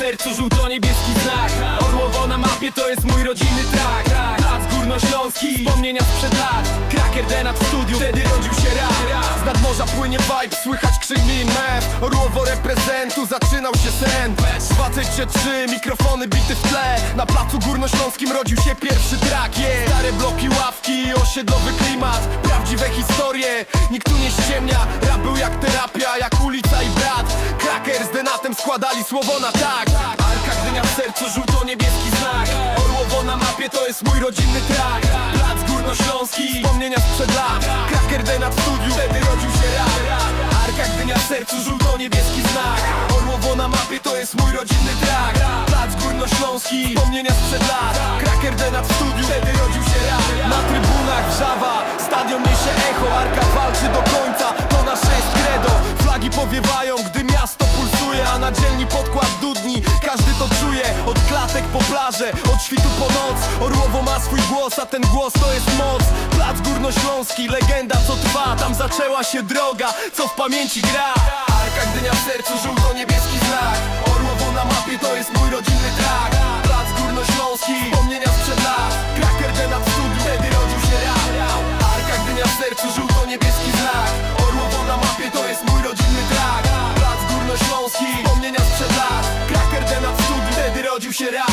sercu żółto-niebieski znak. Orłowo na mapie to jest mój rodziny trak. Plac górnośląski, wspomnienia sprzed lat. Kraker Denat w studiu, wtedy rodził się rap. Z nadmorza płynie vibe, słychać krzyki mew. Orłowo reprezentu, zaczynał się sen. 23, mikrofony bity w tle. Na placu górnośląskim rodził się pierwszy trak yeah. Stare bloki, ławki, osiedlowy klimat. Prawdziwe historie, nikt tu nie ściemnia. Rap był jak terapia, jak ulica i brat. Kraker z Denatem składali słowo na tak. Arka Gdynia w sercu, żółto-niebieski znak. Orłowo na mapie to jest mój rodzinny track Plac Górnośląski, wspomnienia sprzed lat. Kraker Denat w studiu, wtedy rodził się rap. Arka Gdynia w sercu, żółto-niebieski znak. Orłowo na mapie to jest mój rodzinny track Plac Górnośląski, wspomnienia sprzed lat. Kraker Denat w studiu, wtedy rodził się rap. Na trybunach wrzawa, stadion niesie echo. Arka walczy do końca, po plażę, od świtu po noc Orłowo ma swój głos, a ten głos to jest moc. Plac Górnośląski, legenda co trwa Tam zaczęła się droga, co w pamięci gra. Arka Gdynia w sercu, żółto-niebieski znak. Orłowo na mapie to jest mój rodzinny track Plac Górnośląski, wspomnienia sprzed lat. Kraker Denat w studiu, wtedy rodził się rap. Arka Gdynia w sercu, żółto-niebieski znak. Orłowo na mapie to jest mój rodzinny track Plac Górnośląski, wspomnienia sprzed lat. Kraker Denat w studiu, wtedy rodził się rap